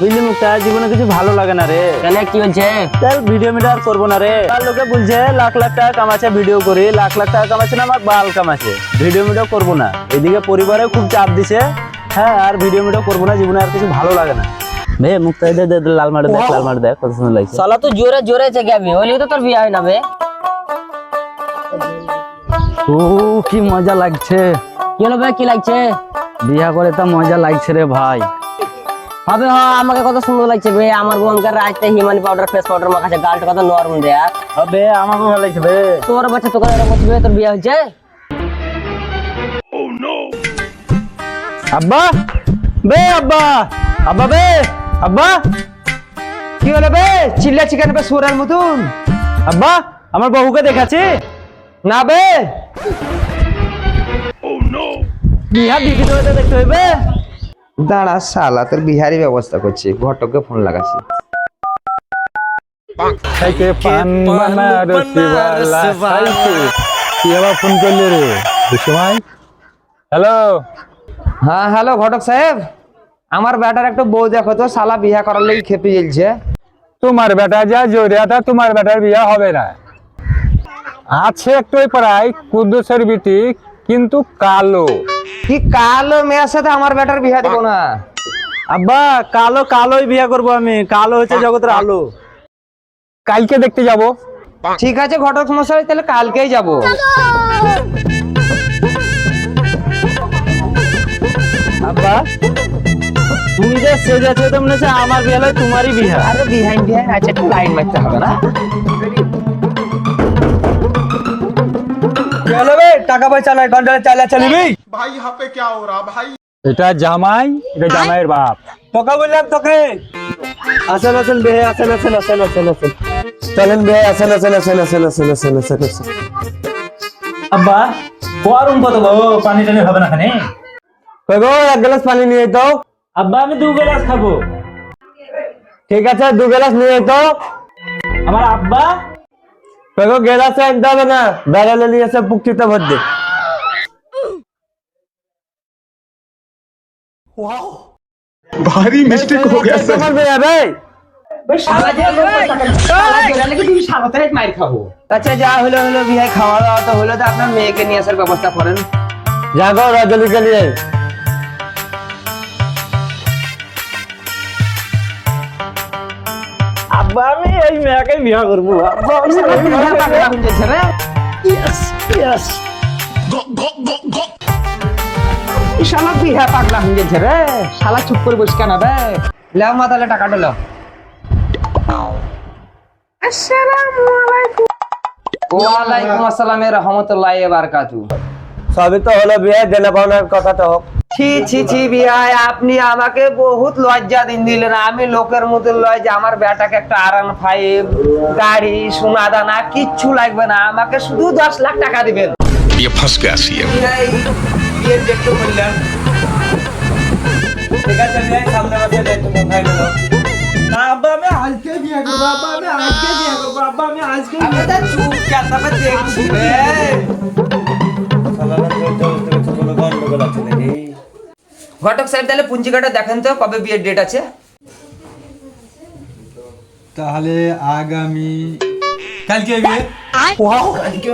বুঝলি মুক্তা জীবনে কিছু ভালো লাগে না রে। কেন কি বলছে? তার ভিডিও মিডিও আর করব না রে। আর লোকে বলছে লাখ লাখ টাকা কামাচ্ছে ভিডিও করি লাখ লাখ টাকা কামাচ্ছে না আমার বাল কামাচ্ছে। ভিডিও মিডিও করব না। এদিকে পরিবারে খুব চাপ দিছে। হ্যাঁ আর ভিডিও মিডিও করব না জীবনে আর কিছু ভালো লাগে না। বে মুক্তা দে লাল মাঠে দেখ লাল মাঠে দেখ কত সুন্দর লাগছে। সালা তো জোরে জোরে চেকে যাবি ওই তো তোর বিয়ে হয় না বে। ও কি মজা লাগছে। কি হলো বে? কি লাগছে? বিয়া করে তো মজা লাগছে রে ভাই। হবে হ আমাকে কত সুন্দর লাগছে বে। আমার বোনকার রাতে হিমানি পাউডার ফেস পাউডার মাখাছে গালটা কত নরম রে আর। বে আমাকে ভালো লাগছে বে। তোর বাচ্চা তোকে এরকম বলছে তোর বিয়ে হয়েছে? আব্বা! বে আব্বা! আব্বা বে আব্বা! কি হলো বে? চিল্লা চিকেন বে সুরের মতন? আব্বা আমার বহুকে দেখাচ্ছি? না বে? বিহা দিদি তো দেখতে হইবে দাঁড়া শালা তোর বিহারি ব্যবস্থা করছি। ঘটককে ফোন লাগাচ্ছি। ফোন করলি রে হ্যালো? হ্যাঁ হ্যালো ঘটক সাহেব। আমার বেটার একটা বউ দেখো তো শালা বিয়া করার লাগি খেপে জ্বলছে তোমার বেটা যা জরিয়াটা তোমার বেটার বিয়া হবে না। আছে একটু প্রায় কুদ্দুসের বিটি কিন্তু কালো। কি কালো মেয়ের সাথে আমার বেটার বিয়া দিব না? আব্বা কালো কালোই বিয়া করব আমি। কালো হচ্ছে জগতের আলো। কালকে দেখতে যাব। ঠিক আছে ঘটক মশাই তাহলে কালকেই যাব। আব্বা তুমি যে সেজ আছে তো মনে হচ্ছে আমার বিয়া নয় তোমারই বিয়া। আরে বিহাইন্ড বিহাইন্ড আছে একটু লাইন মারতে হবে না? চলো টাকা পয়সা নাই কন্ট্রাক্ট চালা চালিবি? ভাই হাপে কে ওরা ভাই এটা জামাই এটা জামাইয়ের বাপ তোকে বললাম তোকে আসেন আসেন বেহে আসেন আসেন আসেন আসেন আসেন চলেন বেহে আসেন আসেন আসেন আসেন আসেন আসেন আসেন আসেন আব্বা গরম কত গো পানি টানি হবে না খানে কই গো এক গ্লাস পানি নিয়ে দাও আব্বা আমি দু গ্লাস খাবো ঠিক আছে দু গ্লাস নিয়ে তো আমার আব্বা কই গো গ্লাসে এক দেবে না ব্যারেলে নিয়ে এসে পুক্তিতে ভর দে ভারী মিস্টেক হয়ে গেছে। আমার ভাই ভাই আব্বা আমি এই মেয়েকে বিয়ে করব। আব্বা শালা বিহা পাগলা হয়ে গেছে রে। শালা চুপ করে বসে কেন বে লেও মা তাহলে টাকাটা লো ওয়ালাইকুম আসসালাম রহমতুল্লাহ বারকাতু। সবই তো হলো বিয়ে দেনা পাওনার কথা তো হোক। ছি ছি ছি বিহাই আপনি আমাকে বহুত লজ্জা দিন দিলেন। আমি লোকের মতো লয় যে আমার বেটাকে একটা আরান ফাইভ গাড়ি সোনা দানা কিচ্ছু লাগবে না। আমাকে শুধু দশ লাখ টাকা দিবেন। দিয়ে একটু করলাম ঠিক আছে আমি সামনে মাসে একটু কোথায় গেল পুঞ্জিকাটা দেখেন তো কবে বিয়ের ডেট আছে? তাহলে আগামী কালকে বিয়ে। ওয়াও কালকে